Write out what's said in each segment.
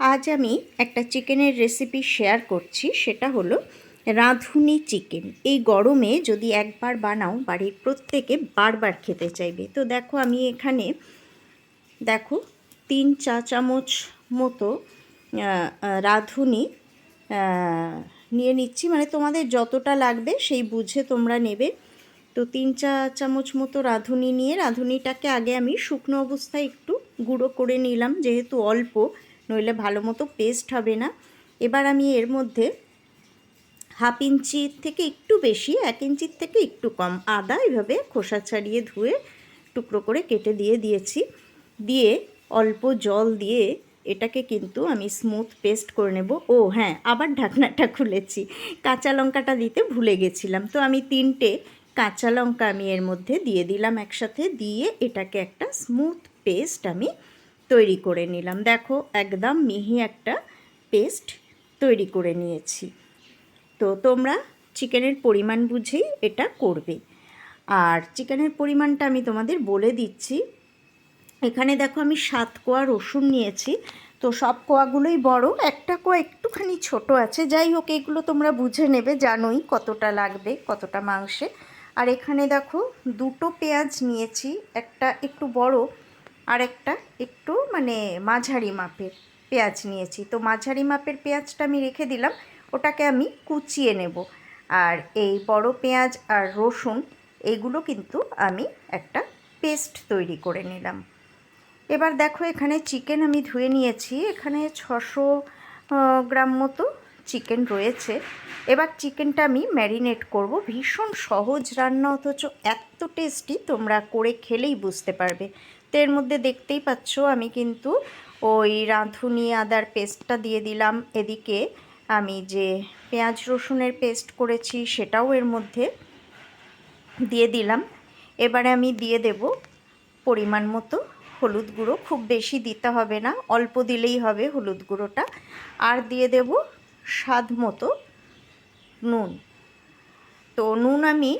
আজ আমি একটা চিকেনের রেসিপি শেয়ার করছি, সেটা হলো রাঁধুনি চিকেন এই গরমে যদি একবার বানাও, বাড়ির প্রত্যেকে বারবার খেতে চাইবে। তো দেখো, আমি এখানে দেখো তিন চা চামচ মতো রাঁধুনি নিয়ে নিচ্ছি। মানে তোমাদের যতটা লাগবে সেই বুঝে তোমরা নেবে। তো তিন চা চামচ মতো রাঁধুনি নিয়ে, রাঁধুনিটাকে আগে আমি শুকনো অবস্থায় একটু গুঁড়ো করে নিলাম, যেহেতু অল্প। নইলে ভালো মতো পেস্ট হবে না। এবার আমি এর মধ্যে হাফ ইঞ্চির থেকে একটু বেশি, এক ইঞ্চির থেকে একটু কম, আদা এভাবে খোসা ছাড়িয়ে ধুয়ে টুকরো করে কেটে দিয়ে দিয়েছি। দিয়ে অল্প জল দিয়ে এটাকে কিন্তু আমি স্মুথ পেস্ট করে নেব। ও হ্যাঁ আবার ঢাকনাটা খুলেছি। কাঁচা লঙ্কাটা দিতে ভুলে গেছিলাম। তো আমি তিনটে কাঁচা লঙ্কা আমি এর মধ্যে দিয়ে দিলাম একসাথে। দিয়ে এটাকে একটা স্মুথ পেস্ট আমি তৈরি করে নিলাম। দেখো, একদম মিহি একটা পেস্ট তৈরি করে নিয়েছি। তো তোমরা চিকেনের পরিমাণ বুঝেই এটা করবে। আর চিকেনের পরিমাণটা আমি তোমাদের বলে দিচ্ছি। এখানে দেখো, আমি সাত কোয়া রসুন নিয়েছি। তো সব কোয়াগুলোই বড়, একটা কোয়া একটুখানি ছোট আছে। যাই হোক, এগুলো তোমরা বুঝে নেবে, জানোই কতটা লাগবে, কতটা মাংসে। আর এখানে দেখো, দুটো পেঁয়াজ নিয়েছি, একটা একটু বড় আর একটা একটু মানে মাঝারি মাপের পেঁয়াজ নিয়েছি। তো মাঝারি মাপের পেঁয়াজটা আমি রেখে দিলাম, ওটাকে আমি কুচিয়ে নেব। আর এই বড় পেঁয়াজ আর রসুন এইগুলো কিন্তু আমি একটা পেস্ট তৈরি করে নিলাম। এবার দেখো এখানে চিকেন আমি ধুয়ে নিয়েছি, এখানে ছশো গ্রাম মতো চিকেন রয়েছে। এবার চিকেনটা আমি ম্যারিনেট করব। ভীষণ সহজ রান্না, অথচ এত টেস্টি, তোমরা করে খেলেই বুঝতে পারবে। তো এর মধ্যে দেখতেই পাচ্ছ আমি কিন্তু ওই রাঁধুনি আদার পেস্টটা দিয়ে দিলাম। এদিকে আমি যে পেঁয়াজ রসুনের পেস্ট করেছি সেটাও এর মধ্যে দিয়ে দিলাম। এবারে আমি দিয়ে দেব পরিমাণ মতো হলুদ গুঁড়ো। খুব বেশি দিতে হবে না, অল্প দিলেই হবে হলুদ গুঁড়োটা। আর দিয়ে দেব স্বাদ মতো নুন। তো নুন আমি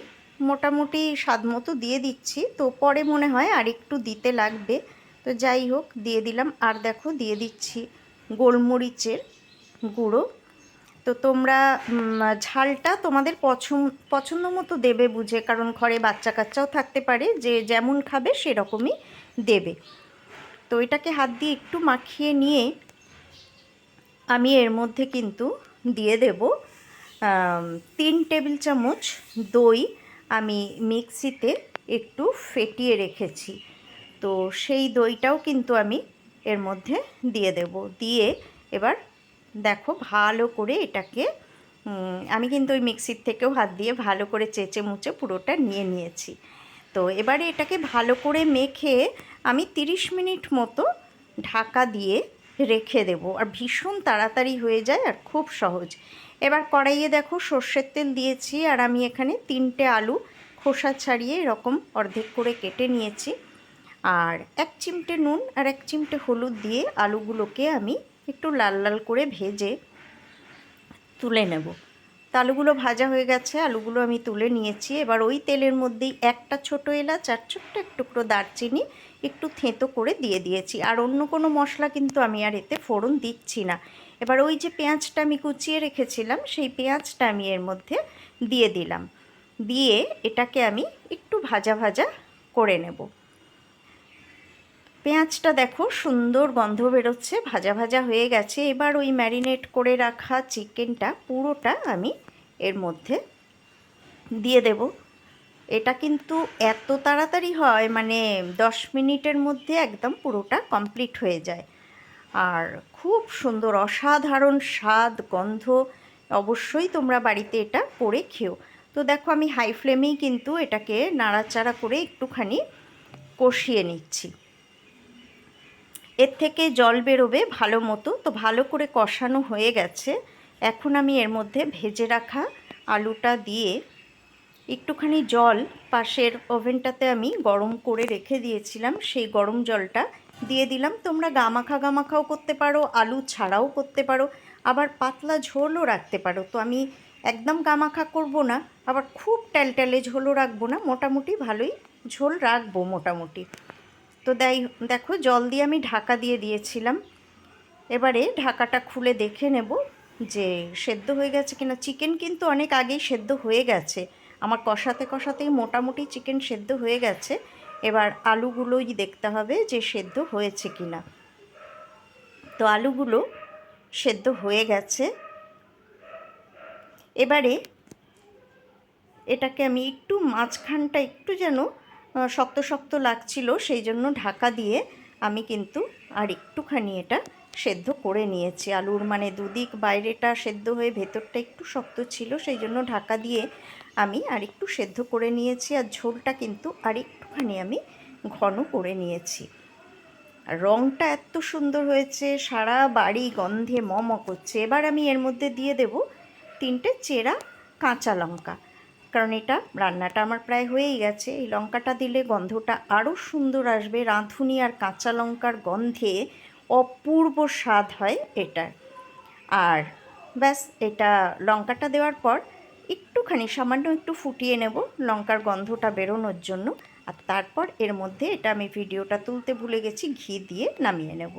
মোটামুটি স্বাদ মতো দিয়ে দিচ্ছি। তো পরে মনে হয় আর একটু দিতে লাগবে। তো যাই হোক, দিয়ে দিলাম। আর দেখো, দিয়ে দিচ্ছি গোলমরিচের গুঁড়ো। তো তোমরা ঝালটা তোমাদের পছন্দ পছন্দ মতো দেবে বুঝে, কারণ ঘরে বাচ্চা কাচ্চাও থাকতে পারে, যে যেমন খাবে সেরকমই দেবে। তো এটাকে হাত দিয়ে একটু মাখিয়ে নিয়ে আমি এর মধ্যে কিন্তু দিয়ে দেব তিন টেবিল চামচ দই আমি মিক্সিতে একটু ফেটিয়ে রেখেছি। তো সেই দইটাও কিন্তু আমি এর মধ্যে দিয়ে দেব। দিয়ে এবার দেখো ভালো করে এটাকে আমি কিন্তু ওই মিক্সির থেকেও হাত দিয়ে ভালো করে চেঁচে মুচে পুরোটা নিয়ে নিয়েছি। তো এবারে এটাকে ভালো করে মেখে আমি 30 মিনিট মতো ঢাকা দিয়ে রেখে দেব। আর ভীষণ তাড়াতাড়ি হয়ে যায় আর খুব সহজ। এবার কড়াইয়ে দেখো সর্ষের তেল দিয়েছি আর আমি এখানে তিনটে আলু খোসা ছাড়িয়ে এরকম অর্ধেক করে কেটে নিয়েছি। আর এক চিমটে নুন আর এক চিমটে হলুদ দিয়ে আলুগুলোকে আমি একটু লাল লাল করে ভেজে তুলে নেব। আলুগুলো ভাজা হয়ে গেছে, আলুগুলো আমি তুলে নিয়েছি। এবার ওই তেলের মধ্যেই একটা ছোট এলাচ আর ছোট্ট এক টুকরো দারচিনি একটু থেঁতো করে দিয়ে দিয়েছি। আর অন্য কোনো মশলা কিন্তু আমি আর এতে ফোড়ন দিচ্ছি না। এবার ওই যে পেঁয়াজটা আমি কুচিয়ে রেখেছিলাম, সেই পেঁয়াজটা আমি এর মধ্যে দিয়ে দিলাম। দিয়ে এটাকে আমি একটু ভাজা ভাজা করে নেব। পেঁয়াজটা দেখো সুন্দর গন্ধ বেরোচ্ছে, ভাজা ভাজা হয়ে গেছে। এবার ওই ম্যারিনেট করে রাখা চিকেনটা পুরোটা আমি এর মধ্যে দিয়ে দেব। এটা কিন্তু এত তাড়াতাড়ি হয় মানে দশ মিনিটের মধ্যে একদম পুরোটা কমপ্লিট হয়ে যায়। আর খুব সুন্দর অসাধারণ স্বাদ, গন্ধ। অবশ্যই তোমরা বাড়িতে এটা করে খেও। তো দেখো আমি হাই ফ্লেমেই কিন্তু এটাকে নাড়াচাড়া করে একটুখানি কষিয়ে নিচ্ছি। এর থেকে জল বেরোবে ভালো মতো। তো ভালো করে কষানো হয়ে গেছে। এখন আমি এর মধ্যে ভেজে রাখা আলুটা দিয়ে একটুখানি জল পাশের ওভেনটাতে আমি গরম করে রেখে দিয়েছিলাম। সেই গরম জলটা দিয়ে দিলাম। তোমরা গামাখা গামাখাও করতে পারো, আলু ছাড়াও করতে পারো, আবার পাতলা ঝোলও রাখতে পারো। তো আমি একদম গামাখা করব না, আবার খুব ট্যালট্যালে ঝোলও রাখব না, মোটামুটি ভালোই ঝোল রাখব মোটামুটি। তো দেই, দেখো জল দিয়ে আমি ঢাকা দিয়ে দিয়েছিলাম। এবারে ঢাকাটা খুলে দেখে নেব যে সেদ্ধ হয়ে গেছে কিনা। চিকেন কিন্তু অনেক আগেই সেদ্ধ হয়ে গেছে। আমার কষাতে কষাতেই মোটামুটি চিকেন সেদ্ধ হয়ে গেছে। এবার আলুগুলোই দেখতে হবে যে সেদ্ধ হয়েছে কিনা। তো আলুগুলো সেদ্ধ হয়ে গেছে। এবারে এটাকে আমি একটু মাঝখানটা একটু যেন শক্ত শক্ত লাগছিল, সেই জন্য ঢাকা দিয়ে আমি কিন্তু আর একটুখানি এটা সেদ্ধ করে নিয়েছি। আলুর মানে দুদিক বাইরেটা সেদ্ধ হয়ে ভেতরটা একটু শক্ত ছিল, সেই জন্য ঢাকা দিয়ে আমি আর একটু সেদ্ধ করে নিয়েছি আর ঝোলটা কিন্তু আর একটুখানি আমি ঘন করে নিয়েছি। রঙটা এত সুন্দর হয়েছে, সারা বাড়ি গন্ধে মম করছে। এবার আমি এর মধ্যে দিয়ে দেব তিনটে চেরা কাঁচা লঙ্কা। কারণ এটা রান্নাটা আমার প্রায় হয়েই গেছে। এই লঙ্কাটা দিলে গন্ধটা আরও সুন্দর আসবে। রাঁধুনি আর কাঁচা লঙ্কার গন্ধে অপূর্ব স্বাদ হয় এটার। আর ব্যাস, এটা লঙ্কাটা দেওয়ার পর একটুখানি, সামান্য একটু ফুটিয়ে নেব, লঙ্কার গন্ধটা বেরোনোর জন্য। আর তারপর এর মধ্যে এটা আমি ভিডিওটা তুলতে ভুলে গেছি, ঘি দিয়ে নামিয়ে নেব।